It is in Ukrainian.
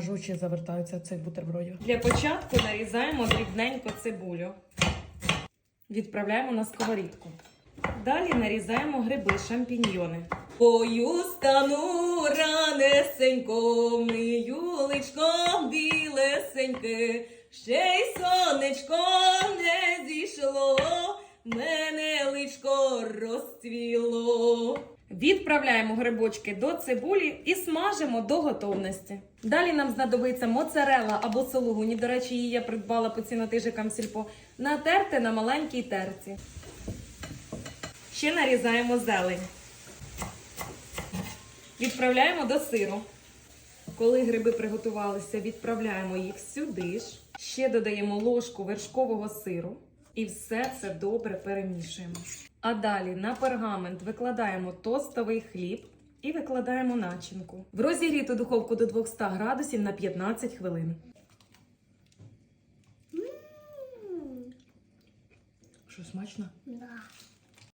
аж очі завертаються від цих бутербродів. Для початку нарізаємо дрібненько цибулю. Відправляємо на сковорідку. Далі нарізаємо гриби, шампіньйони. Пою стану ранесенько, мию личко білесеньке, ще й сонечко не зійшло, мене личко розцвіло. Відправляємо грибочки до цибулі і смажимо до готовності. Далі нам знадобиться моцарела або сулугуні. До речі, її я придбала по цінотижикам сільпо. Натерти на маленькій терці. Ще нарізаємо зелень. Відправляємо до сиру. Коли гриби приготувалися, відправляємо їх сюди ж. Ще додаємо ложку вершкового сиру і все це добре перемішуємо. А далі на пергамент викладаємо тостовий хліб і викладаємо начинку. В розігріту духовку до 200 градусів на 15 хвилин. Що смачно? Да.